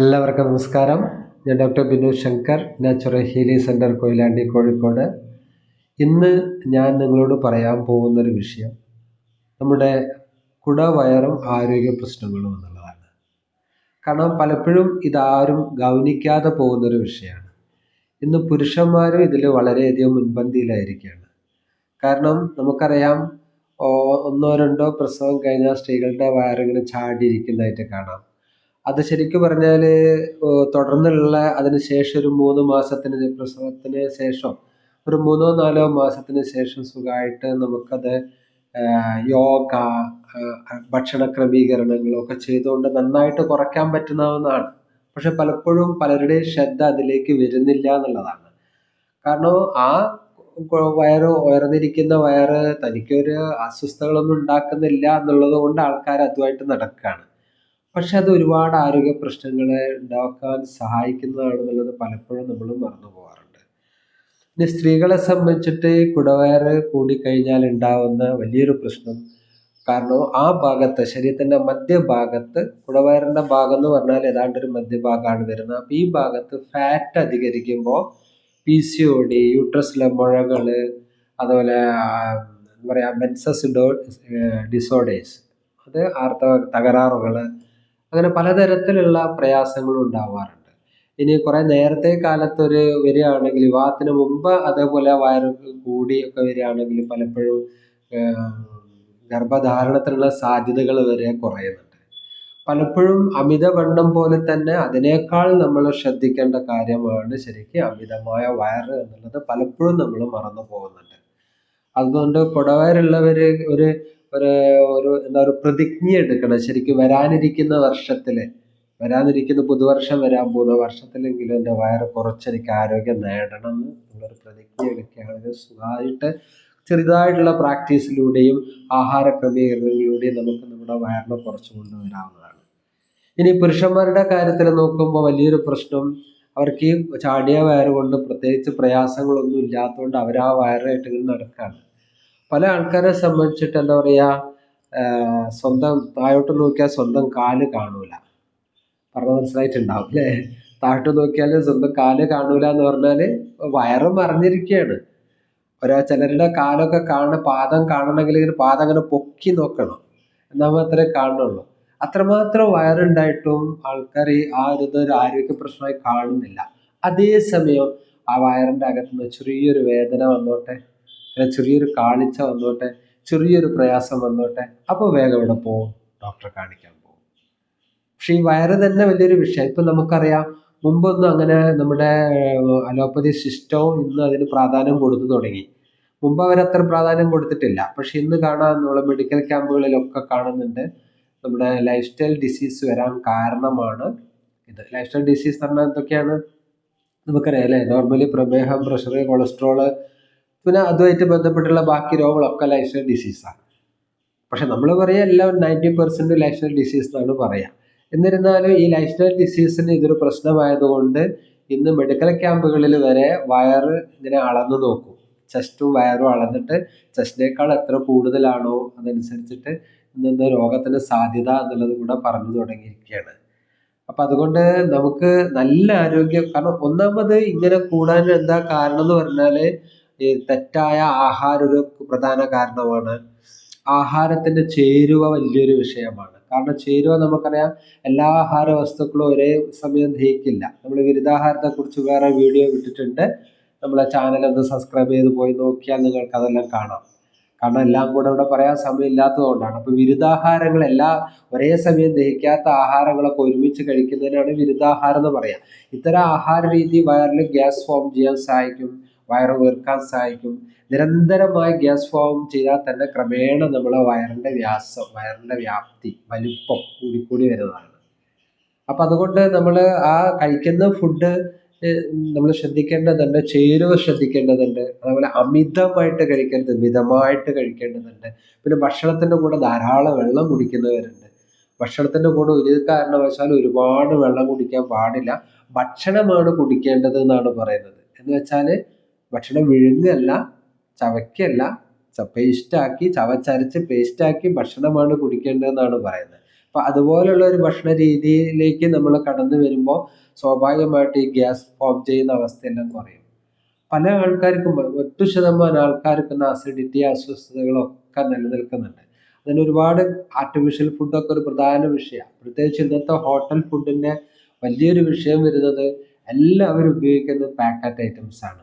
എല്ലാവർക്കും നമസ്കാരം. ഞാൻ doctor Binu Shankar natural healing centre Koyilandy Kozhikode. ഇന്ന് ഞാൻ നിങ്ങളോട് പറയാൻ പോകുന്നൊരു വിഷയം നമ്മുടെ കുടവയറും ആരോഗ്യ പ്രശ്നങ്ങളും എന്നുള്ളതാണ്. കാരണം പലപ്പോഴും ഇതാരും ഗൗനിക്കാതെ പോകുന്നൊരു വിഷയമാണ്. ഇന്ന് പുരുഷന്മാരും ഇതിൽ വളരെയധികം മുൻപന്തിയിലായിരിക്കുകയാണ്. കാരണം നമുക്കറിയാം ഒന്നോ രണ്ടോ പ്രസവം കഴിഞ്ഞാൽ സ്ത്രീകളുടെ വയറിങ്ങനെ ചാടിയിരിക്കുന്നതായിട്ട് കാണാം. അത് ശരിക്കും പറഞ്ഞാൽ തുടർന്നുള്ള അതിന് ശേഷം ഒരു മൂന്ന് മാസത്തിന് പ്രസവത്തിന് ശേഷം ഒരു മൂന്നോ നാലോ മാസത്തിന് ശേഷം സുഖമായിട്ട് നമുക്കത് യോഗ ഭക്ഷണ ക്രമീകരണങ്ങളൊക്കെ ചെയ്തുകൊണ്ട് നന്നായിട്ട് കുറയ്ക്കാൻ പറ്റുന്നതാണ്. പക്ഷെ പലപ്പോഴും പലരുടെയും ശ്രദ്ധ അതിലേക്ക് വരുന്നില്ല എന്നുള്ളതാണ്. കാരണം ആ വയറ് ഉയർന്നിരിക്കുന്ന വയറ് തനിക്കൊരു അസ്വസ്ഥതകളൊന്നും ഉണ്ടാക്കുന്നില്ല എന്നുള്ളത് കൊണ്ട് ആൾക്കാർ അതുമായിട്ട് നടക്കുകയാണ് പക്ഷെ അത് ഒരുപാട് ആരോഗ്യ പ്രശ്നങ്ങളെ ഉണ്ടാക്കാൻ സഹായിക്കുന്നതാണെന്നുള്ളത് പലപ്പോഴും നമ്മൾ മറന്നു പോകാറുണ്ട് പിന്നെ സ്ത്രീകളെ സംബന്ധിച്ചിട്ട് കുടവയറ് കൂടിക്കഴിഞ്ഞാൽ ഉണ്ടാവുന്ന വലിയൊരു പ്രശ്നം കാരണം ആ ഭാഗത്ത് ശരീരത്തിന്റെ മധ്യഭാഗത്ത് കുടവയറിന്റെ ഭാഗം എന്ന് പറഞ്ഞാൽ ഏതാണ്ട് ഒരു മധ്യഭാഗമാണ് വരുന്നത്. അപ്പോൾ ഈ ഭാഗത്ത് ഫാറ്റ് അധികരിക്കുമ്പോൾ പി സി ഒ ഡി യൂട്രസിലെ മുഴകൾ അതുപോലെ എന്താ പറയുക മെൻസസ് ഡോ ഡിസോർഡേഴ്സ് അത് ആർത്തവ തകരാറുകൾ അങ്ങനെ പലതരത്തിലുള്ള പ്രയാസങ്ങളും ഉണ്ടാവാറുണ്ട്. ഇനി കുറേ നേരത്തെ കാലത്ത് ഒരു വരികയാണെങ്കിൽ വിവാഹത്തിന് മുമ്പ് അതേപോലെ വയറ് കൂടിയൊക്കെ വരികയാണെങ്കിൽ പലപ്പോഴും ഗർഭധാരണത്തിനുള്ള സാധ്യതകൾ വരെ കുറയുന്നുണ്ട്. പലപ്പോഴും അമിതവണ്ണം പോലെ തന്നെ അതിനേക്കാൾ നമ്മൾ ശ്രദ്ധിക്കേണ്ട കാര്യമാണ് ശരിക്കും അമിതമായ വയറ് എന്നുള്ളത് പലപ്പോഴും നമ്മൾ മറന്നു പോകുന്നുണ്ട്. അതുകൊണ്ട് പുടവയറുള്ളവർ ഒരു ഒരു ഒരു എന്താ ഒരു പ്രതിജ്ഞ എടുക്കണം. ശരിക്കും വരാനിരിക്കുന്ന വർഷത്തിൽ വരാനിരിക്കുന്ന പുതുവർഷം വരാൻ പോകുന്ന വർഷത്തിലെങ്കിലും എന്റെ വയറ് കുറച്ചെനിക്ക് ആരോഗ്യം നേടണം എന്ന് പ്രതിജ്ഞ എടുക്കുകയാണെങ്കിൽ സുഖമായിട്ട് ചെറുതായിട്ടുള്ള പ്രാക്ടീസിലൂടെയും ആഹാര ക്രമീകരണങ്ങളിലൂടെയും നമുക്ക് നമ്മുടെ വയറിനെ കുറച്ച് കൊണ്ടുവരാവുന്നതാണ്. ഇനി പുരുഷന്മാരുടെ കാര്യത്തിൽ നോക്കുമ്പോൾ വലിയൊരു പ്രശ്നം അവർക്ക് ഈ ചാടിയ വയറ് കൊണ്ട് പ്രത്യേകിച്ച് പ്രയാസങ്ങളൊന്നും ഇല്ലാത്തതുകൊണ്ട് അവർ ആ വയറായിട്ട് നടക്കുകയാണ് പല ആൾക്കാരെ സംബന്ധിച്ചിട്ട് എന്താ പറയുക സ്വന്തം താഴോട്ട് നോക്കിയാൽ സ്വന്തം കാൽ കാണൂല. പറഞ്ഞ മനസ്സിലായിട്ടുണ്ടാവും അല്ലേ? താഴോട്ട് നോക്കിയാൽ സ്വന്തം കാൽ കാണൂല എന്ന് പറഞ്ഞാൽ വയറ് മറിഞ്ഞിരിക്കുകയാണ്. ഒരാ ചിലരുടെ കാലൊക്കെ കാണുന്ന പാദം കാണണമെങ്കിൽ ഇങ്ങനെ പാദം അങ്ങനെ പൊക്കി നോക്കണം. എന്നാൽ മാത്രമേ കാണുള്ളൂ അത്രമാത്രം വയറുണ്ടായിട്ടും ആൾക്കാർ ഈ ആ ഒരു ഇതൊരു ആരോഗ്യ പ്രശ്നമായി കാണുന്നില്ല. അതേസമയം ആ വയറിന്റെ അകത്തുനിന്ന് ചെറിയൊരു വേദന വന്നോട്ടെ. അല്ല ചെറിയൊരു കാണിച്ച വന്നോട്ടെ ചെറിയൊരു പ്രയാസം വന്നോട്ടെ അപ്പോൾ വേഗം ഇവിടെ പോകും ഡോക്ടറെ കാണിക്കാൻ പോകും പക്ഷെ ഈ വയറ് തന്നെ വലിയൊരു വിഷയം. ഇപ്പം നമുക്കറിയാം മുമ്പൊന്നും അങ്ങനെ നമ്മുടെ അലോപ്പതി സിസ്റ്റവും ഇന്ന് അതിന് പ്രാധാന്യം കൊടുത്തു തുടങ്ങി. മുമ്പ് അവരത്ര പ്രാധാന്യം കൊടുത്തിട്ടില്ല. പക്ഷെ ഇന്ന് കാണാൻ നമ്മളെ മെഡിക്കൽ ക്യാമ്പുകളിലൊക്കെ കാണുന്നുണ്ട്. നമ്മുടെ ലൈഫ് സ്റ്റൈൽ ഡിസീസ് വരാൻ കാരണമാണ് ഇത്. ലൈഫ് സ്റ്റൈൽ ഡിസീസ് പറഞ്ഞാൽ എന്തൊക്കെയാണ്? നമുക്കറിയാം അല്ലേ? നോർമലി പ്രമേഹം പ്രഷർ കൊളസ്ട്രോൾ പിന്നെ അതുമായിട്ട് ബന്ധപ്പെട്ടുള്ള ബാക്കി രോഗങ്ങളൊക്കെ ലൈഫ് സ്റ്റൈൽ ഡിസീസാണ് പക്ഷെ നമ്മൾ പറയുക എല്ലാം ninety percent lifestyle disease എന്നാണ് പറയുക എന്നിരുന്നാലും ഈ ലൈഫ് സ്റ്റൈൽ ഡിസീസിന് ഇതൊരു പ്രശ്നമായതുകൊണ്ട് ഇന്ന് മെഡിക്കൽ ക്യാമ്പുകളിൽ വരെ വയറ് ഇങ്ങനെ അളന്നു നോക്കും. ചെസ്റ്റും വയറും അളന്നിട്ട് ചെസ്റ്റിനേക്കാൾ എത്ര കൂടുതലാണോ അതനുസരിച്ചിട്ട് ഇന്ന് രോഗത്തിന് സാധ്യത എന്നുള്ളത് കൂടെ പറഞ്ഞു തുടങ്ങിയിരിക്കുകയാണ്. അപ്പം അതുകൊണ്ട് നമുക്ക് നല്ല ആരോഗ്യം കാരണം ഒന്നാമത് ഇങ്ങനെ കൂടാൻ എന്താ കാരണം എന്ന് പറഞ്ഞാൽ ഈ തെറ്റായ ആഹാര ഒരു പ്രധാന കാരണമാണ്. ആഹാരത്തിന്റെ ചേരുവ വലിയൊരു വിഷയമാണ്. കാരണം ചേരുവ നമുക്കറിയാം എല്ലാ ആഹാര വസ്തുക്കളും ഒരേ സമയം ദഹിക്കില്ല. നമ്മൾ വിരുദ്ധാഹാരത്തെക്കുറിച്ച് വേറെ വീഡിയോ വിട്ടിട്ടുണ്ട് നമ്മളെ ചാനൽ ഒന്ന് സബ്സ്ക്രൈബ് ചെയ്ത് പോയി നോക്കിയാൽ നിങ്ങൾക്ക് അതെല്ലാം കാണാം. കാരണം എല്ലാം കൂടെ ഇവിടെ പറയാൻ സമയമില്ലാത്തതുകൊണ്ടാണ്. അപ്പോൾ വിരുദ്ധാഹാരങ്ങൾ എല്ലാ ഒരേ സമയം ദഹിക്കാത്ത ആഹാരങ്ങളൊക്കെ ഒരുമിച്ച് കഴിക്കുന്നതിനാണ് വിരുദ്ധാഹാരം എന്ന് പറയാം. ഇത്തരം ആഹാര രീതി വയറിൽ ഗ്യാസ് ഫോം ചെയ്യാൻ സഹായിക്കും. വയറ് വീർക്കാൻ സഹായിക്കും. നിരന്തരമായി ഗ്യാസ് ഫോം ചെയ്താൽ തന്നെ ക്രമേണ നമ്മളെ വയറിന്റെ വ്യാസം വയറിന്റെ വ്യാപ്തി വലുപ്പം കൂടിക്കൂടി വരുന്നതാണ്. അപ്പം അതുകൊണ്ട് നമ്മൾ ആ കഴിക്കുന്ന ഫുഡ് നമ്മൾ ശ്രദ്ധിക്കേണ്ടതുണ്ട് ചേരുവ ശ്രദ്ധിക്കേണ്ടതുണ്ട് അതുപോലെ അമിതമായിട്ട് കഴിക്കരുത് മിതമായിട്ട് കഴിക്കേണ്ടതുണ്ട്. പിന്നെ ഭക്ഷണത്തിന്റെ കൂടെ ധാരാളം വെള്ളം കുടിക്കുന്നവരുണ്ട്. ഭക്ഷണത്തിന്റെ കൂടെ ഒരു കാരണവശാലും ഒരുപാട് വെള്ളം കുടിക്കാൻ പാടില്ല. ഭക്ഷണമാണ് കുടിക്കേണ്ടത് എന്നാണ് പറയുന്നത്. എന്ന് വെച്ചാൽ ഭക്ഷണം വിഴുങ്ങല്ല ചവയ്ക്കല്ല പേസ്റ്റാക്കി ചവച്ചരച്ച് പേസ്റ്റാക്കി ഭക്ഷണമാണ് കുടിക്കേണ്ടതെന്നാണ് പറയുന്നത്. അപ്പം അതുപോലുള്ള ഒരു ഭക്ഷണ രീതിയിലേക്ക് നമ്മൾ കടന്നു വരുമ്പോൾ സ്വാഭാവികമായിട്ട് ഈ ഗ്യാസ് ഫോം ചെയ്യുന്ന അവസ്ഥയെല്ലാം കുറയും പല ആൾക്കാർക്കും ഒറ്റ ശതമാനം ആൾക്കാർക്കുന്ന അസിഡിറ്റി അസ്വസ്ഥതകളൊക്കെ നിലനിൽക്കുന്നുണ്ട്. അതിന് ഒരുപാട് ആർട്ടിഫിഷ്യൽ ഫുഡൊക്കെ ഒരു പ്രധാന വിഷയമാണ്. പ്രത്യേകിച്ച് ഇന്നത്തെ ഹോട്ടൽ ഫുഡിന്റെ വലിയൊരു വിഷയം വരുന്നത് എല്ലാവരും ഉപയോഗിക്കുന്നത് പാക്കറ്റ് ഐറ്റംസ് ആണ്.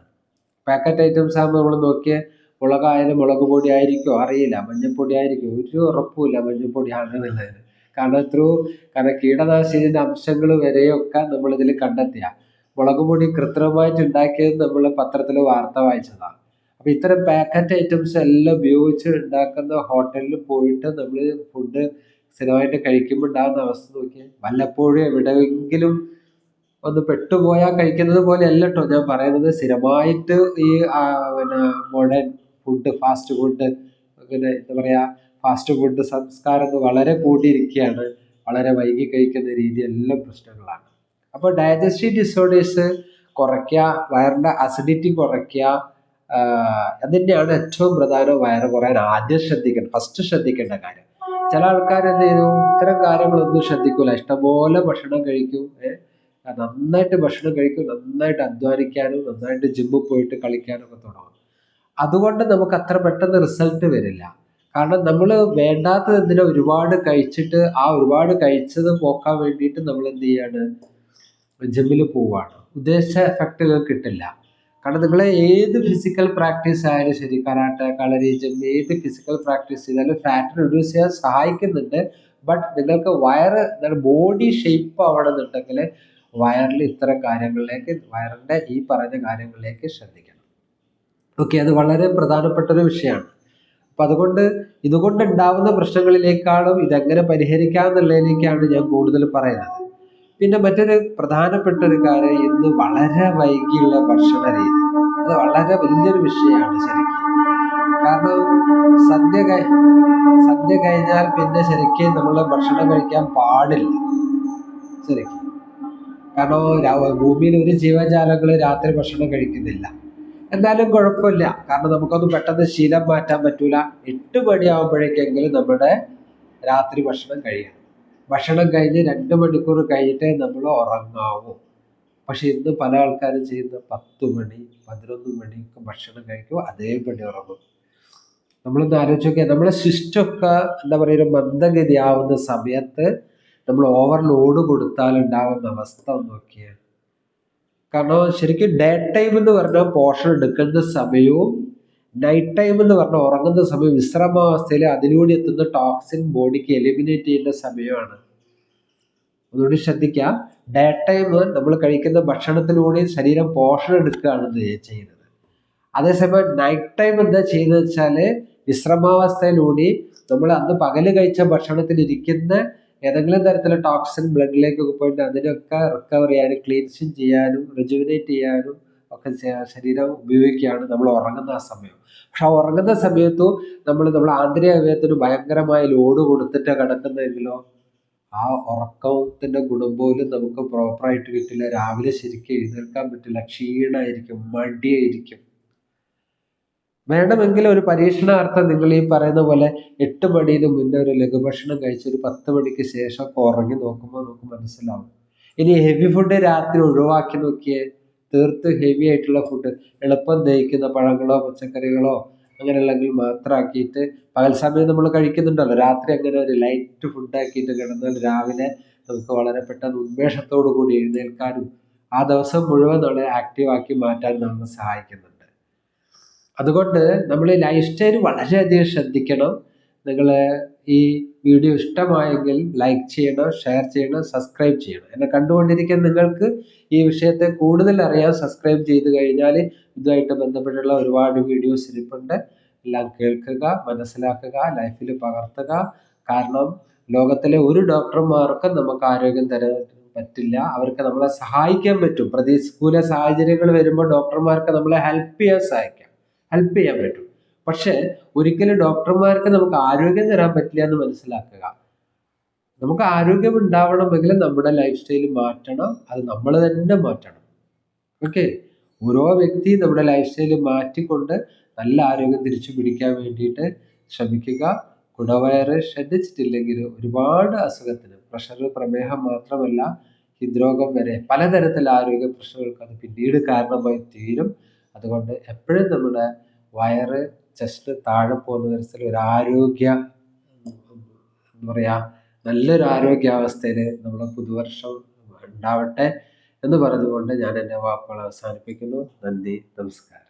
പാക്കറ്റ് ഐറ്റംസ് ആകുമ്പോൾ നമ്മൾ നോക്കിയ മുളകായാലും മുളക് പൊടി ആയിരിക്കുമോ അറിയില്ല. മഞ്ഞൾപ്പൊടി ആയിരിക്കും? ഒരു ഉറപ്പുമില്ല മഞ്ഞൾപ്പൊടിയാണ് എന്നുള്ളതിന് കാരണം ത്രൂ കാരണം കീടനാശിനിന്റെ അംശങ്ങൾ വരെയൊക്കെ നമ്മളിതിൽ കണ്ടെത്തിയ. മുളക് പൊടി കൃത്രിമമായിട്ട് ഉണ്ടാക്കിയത് നമ്മൾ പത്രത്തിൽ വാർത്ത വായിച്ചതാണ് അപ്പോൾ ഇത്തരം പാക്കറ്റ് ഐറ്റംസ് എല്ലാം ഉപയോഗിച്ച് ഉണ്ടാക്കുന്ന ഹോട്ടലിൽ പോയിട്ട് നമ്മൾ ഫുഡ് സ്ഥിരമായിട്ട് കഴിക്കുമ്പോൾ ഉണ്ടാകുന്ന അവസ്ഥ നോക്കിയാൽ വല്ലപ്പോഴും എവിടെയെങ്കിലും ഒന്ന് പെട്ടുപോയാൽ കഴിക്കുന്നത് പോലെ അല്ല കേട്ടോ ഞാൻ പറയുന്നത് സ്ഥിരമായിട്ട് ഈ പിന്നെ മോഡേൺ ഫുഡ് ഫാസ്റ്റ് ഫുഡ് അങ്ങനെ എന്താ പറയുക ഫാസ്റ്റ് ഫുഡ് സംസ്കാരം വളരെ കൂടിയിരിക്കുകയാണ്. വളരെ വൈകി കഴിക്കുന്ന രീതി എല്ലാം പ്രശ്നങ്ങളാണ്. അപ്പോൾ ഡയജസ്റ്റീവ് ഡിസോർഡേഴ്സ് കുറയ്ക്കുക വയറിന്റെ അസിഡിറ്റി കുറയ്ക്കുക അതിന്റെയാണ് ഏറ്റവും പ്രധാനം വയറ് കുറയാൻ ആദ്യം ശ്രദ്ധിക്കേണ്ട ഫസ്റ്റ് ശ്രദ്ധിക്കേണ്ട കാര്യം. ചില ആൾക്കാർ എന്ത് ചെയ്തു? ഇത്തരം കാര്യങ്ങളൊന്നും ശ്രദ്ധിക്കൂല. ഇഷ്ടംപോലെ ഭക്ഷണം കഴിക്കും നന്നായിട്ട് ഭക്ഷണം കഴിക്കും നന്നായിട്ട് അധ്വാനിക്കാനും നന്നായിട്ട് ജിമ്മിൽ പോയിട്ട് കളിക്കാനും ഒക്കെ തുടങ്ങും. അതുകൊണ്ട് നമുക്ക് അത്ര പെട്ടെന്ന് റിസൾട്ട് വരില്ല. കാരണം നമ്മൾ വേണ്ടാത്തത് എന്തിനാ ഒരുപാട് കഴിച്ചിട്ട് ആ ഒരുപാട് കഴിച്ചത് പോക്കാൻ വേണ്ടിയിട്ട് നമ്മൾ എന്ത് ചെയ്യാണ്? ജിമ്മിൽ പോവാണ്. ഉദ്ദേശിച്ച എഫക്റ്റുകൾ കിട്ടില്ല. കാരണം നിങ്ങൾ ഏത് ഫിസിക്കൽ പ്രാക്ടീസ് ആയാലും ശരി കരാട്ട കളരി ജിം ഏത് ഫിസിക്കൽ പ്രാക്ടീസ് ചെയ്താലും ഫാറ്റ് റിഡ്യൂസ് ചെയ്യാൻ സഹായിക്കുന്നുണ്ട്. ബട്ട് നിങ്ങൾക്ക് വയറ് ബോഡി ഷേപ്പ് ആവണമെന്നുണ്ടെങ്കിൽ വയറിൽ ഇത്തരം കാര്യങ്ങളിലേക്ക് വയറിന്റെ ഈ പറഞ്ഞ കാര്യങ്ങളിലേക്ക് ശ്രദ്ധിക്കണം. ഓക്കെ അത് വളരെ പ്രധാനപ്പെട്ട ഒരു വിഷയമാണ്. അപ്പം അതുകൊണ്ട് ഇതുകൊണ്ട് ഉണ്ടാവുന്ന പ്രശ്നങ്ങളിലേക്കാളും ഇതെങ്ങനെ പരിഹരിക്കാം എന്നുള്ളതിലേക്കാണ് ഞാൻ കൂടുതൽ പറയുന്നത്. പിന്നെ മറ്റൊരു പ്രധാനപ്പെട്ട ഒരു കാര്യം ഇന്ന് വളരെ വൈകിയുള്ള ഭക്ഷണ രീതി. അത് വളരെ വലിയൊരു വിഷയമാണ് ശരിക്കും. കാരണം സദ്യ സദ്യ കഴിഞ്ഞാൽ പിന്നെ ശരിക്കും നമ്മൾ ഭക്ഷണം കഴിക്കാൻ പാടില്ല. ശരിക്കും. കാരണം ഭൂമിയിൽ ഒരു ജീവജാലങ്ങൾ രാത്രി ഭക്ഷണം കഴിക്കുന്നില്ല. എന്നാലും കുഴപ്പമില്ല. കാരണം നമുക്കൊന്നും പെട്ടെന്ന് ശീലം മാറ്റാൻ പറ്റൂല. എട്ട് മണിയാവുമ്പോഴേക്കെങ്കിലും നമ്മുടെ രാത്രി ഭക്ഷണം കഴിയണം. ഭക്ഷണം കഴിഞ്ഞ് രണ്ട് മണിക്കൂർ കഴിഞ്ഞിട്ടേ നമ്മൾ ഉറങ്ങാവൂ. പക്ഷെ ഇന്ന് പല ആൾക്കാരും ചെയ്യുന്ന പത്ത് മണി പതിനൊന്ന് മണിക്ക് ഭക്ഷണം കഴിക്കും അതേപടി ഉറങ്ങും. നമ്മളൊന്ന് ആലോചിച്ച് നോക്കിയാൽ നമ്മുടെ സിസ്റ്റമൊക്കെ എന്താ പറയുക ഒരു മന്ദഗതിയാവുന്ന സമയത്ത് നമ്മൾ ഓവർലോഡ് കൊടുത്താൽ ഉണ്ടാവുന്ന അവസ്ഥ നോക്കിയാൽ കാരണം ശരിക്കും ഡേ ടൈം എന്ന് പറഞ്ഞാൽ പോഷൻ എടുക്കുന്ന സമയവും നൈറ്റ് ടൈം എന്ന് പറഞ്ഞാൽ ഉറങ്ങുന്ന സമയം വിശ്രമാവസ്ഥയിൽ അതിലൂടെ എത്തുന്ന ടോക്സിൻ ബോഡിക്ക് എലിമിനേറ്റ് ചെയ്യേണ്ട സമയമാണ്. അതുകൊണ്ട് ശ്രദ്ധിക്കുക ഡേ ടൈം നമ്മൾ കഴിക്കുന്ന ഭക്ഷണത്തിലൂടെ ശരീരം പോഷണം എടുക്കുകയാണ് ചെയ്യുന്നത്. അതേസമയം നൈറ്റ് ടൈം എന്താ ചെയ്യുന്നത് വെച്ചാൽ വിശ്രമാവസ്ഥയിലൂടെ നമ്മൾ അന്ന് പകൽ കഴിച്ച ഭക്ഷണത്തിൽ ഇരിക്കുന്ന ഏതെങ്കിലും തരത്തിലുള്ള ടോക്സിൻ ബ്ലഡിലേക്കൊക്കെ പോയിട്ട് അതിനൊക്കെ റിക്കവർ ചെയ്യാനും ക്ലീൻസിങ് ചെയ്യാനും റിജുവിനേറ്റ് ചെയ്യാനും ഒക്കെ ശരീരം ഉപയോഗിക്കുകയാണ് നമ്മൾ ഉറങ്ങുന്ന ആ സമയം. പക്ഷെ ആ ഉറങ്ങുന്ന സമയത്തു നമ്മൾ നമ്മുടെ ആന്തരിക അവയവത്തിന് ഭയങ്കരമായ ലോഡ് കൊടുത്തിട്ട് കിടക്കുന്നതെങ്കിലോ ആ ഉറക്കത്തിന്റെ ഗുണം പോലും നമുക്ക് പ്രോപ്പറായിട്ട് കിട്ടില്ല. രാവിലെ ശരിക്കും എഴുന്നേൽക്കാൻ പറ്റില്ല. ക്ഷീണമായിരിക്കും മടിയായിരിക്കും. വേണമെങ്കിൽ ഒരു പരീക്ഷണാർത്ഥം നിങ്ങൾ ഈ പറയുന്ന പോലെ എട്ട് മണിന് മുന്നേ ഒരു ലഘുഭക്ഷണം കഴിച്ച് ഒരു പത്ത് മണിക്ക് ശേഷം ഉറങ്ങി നോക്കുമ്പോൾ നമുക്ക് മനസ്സിലാവും. ഇനി ഹെവി ഫുഡ് രാത്രി ഒഴിവാക്കി നോക്കിയേ തീർത്ത് ഹെവി ആയിട്ടുള്ള ഫുഡ് എളുപ്പം ദഹിക്കുന്ന പഴങ്ങളോ പച്ചക്കറികളോ അങ്ങനെ മാത്രമാക്കിയിട്ട് പകൽ സമയം നമ്മൾ കഴിക്കുന്നുണ്ടല്ലോ. രാത്രി അങ്ങനെ ഒരു ലൈറ്റ് ഫുഡ് ആക്കിയിട്ട് കിടന്നാൽ രാവിലെ നമുക്ക് വളരെ പെട്ടെന്ന് ഉന്മേഷത്തോടു കൂടി എഴുന്നേൽക്കാനും ആ ദിവസം മുഴുവൻ നമ്മളെ ആക്റ്റീവാക്കി മാറ്റാനും നമ്മൾ സഹായിക്കുന്നുണ്ട്. അതുകൊണ്ട് നമ്മൾ ലൈഫ് സ്റ്റൈൽ വളരെയധികം ശ്രദ്ധിക്കണം. നിങ്ങൾ ഈ വീഡിയോ ഇഷ്ടമായെങ്കിൽ ലൈക്ക് ചെയ്യണം ഷെയർ ചെയ്യണം സബ്സ്ക്രൈബ് ചെയ്യണം. എന്നെ കണ്ടുകൊണ്ടിരിക്കുന്ന നിങ്ങൾക്ക് ഈ വിഷയത്തെ കൂടുതൽ അറിയാൻ സബ്സ്ക്രൈബ് ചെയ്ത് കഴിഞ്ഞാൽ ഇതുമായിട്ട് ബന്ധപ്പെട്ടുള്ള ഒരുപാട് വീഡിയോസ് ഇരിപ്പുണ്ട്. എല്ലാം കേൾക്കുക മനസ്സിലാക്കുക ലൈഫിൽ പകർത്തുക. കാരണം ലോകത്തിലെ ഒരു ഡോക്ടർമാർക്കും നമുക്ക് ആരോഗ്യം തരാൻ പറ്റില്ല. അവർക്ക് നമ്മളെ സഹായിക്കാൻ പറ്റും. പ്രതികൂല സാഹചര്യങ്ങൾ വരുമ്പോൾ ഡോക്ടർമാർക്ക് നമ്മളെ ഹെൽപ്പ് ചെയ്യാൻ സഹായിക്കാം. ഹെൽപ്പ് ചെയ്യാൻ പറ്റും. പക്ഷേ ഒരിക്കലും ഡോക്ടർമാർക്ക് നമുക്ക് ആരോഗ്യം തരാൻ പറ്റില്ല എന്ന് മനസ്സിലാക്കുക. നമുക്ക് ആരോഗ്യം ഉണ്ടാവണമെങ്കിൽ നമ്മുടെ ലൈഫ് സ്റ്റൈൽ മാറ്റണം അത് നമ്മൾ തന്നെ മാറ്റണം. ഓക്കെ ഓരോ വ്യക്തി നമ്മുടെ ലൈഫ് സ്റ്റൈൽ മാറ്റിക്കൊണ്ട് നല്ല ആരോഗ്യം തിരിച്ചു പിടിക്കാൻ വേണ്ടിയിട്ട് ശ്രമിക്കുക. കുടവയറ് ഷഡിച്ചിട്ടില്ലെങ്കിൽ ഒരുപാട് അസുഖത്തിന് പ്രഷർ പ്രമേഹം മാത്രമല്ല ഹൃദ്രോഗം വരെ പലതരത്തിലുള്ള ആരോഗ്യ പ്രശ്നങ്ങൾക്ക് അത് പിന്നീട് കാരണമായി തീരും. അതുകൊണ്ട് എപ്പോഴും നമ്മുടെ വയറ് ചെസ്റ്റ് താഴെ പോകുന്ന തരത്തിൽ ഒരു ആരോഗ്യ എന്താ പറയുക നല്ലൊരു ആരോഗ്യാവസ്ഥയിൽ നമ്മുടെ പുതുവർഷം ഉണ്ടാവട്ടെ എന്ന് പറഞ്ഞുകൊണ്ട് ഞാൻ എന്റെ വാക്കുകൾ അവസാനിപ്പിക്കുന്നു. നന്ദി നമസ്കാരം.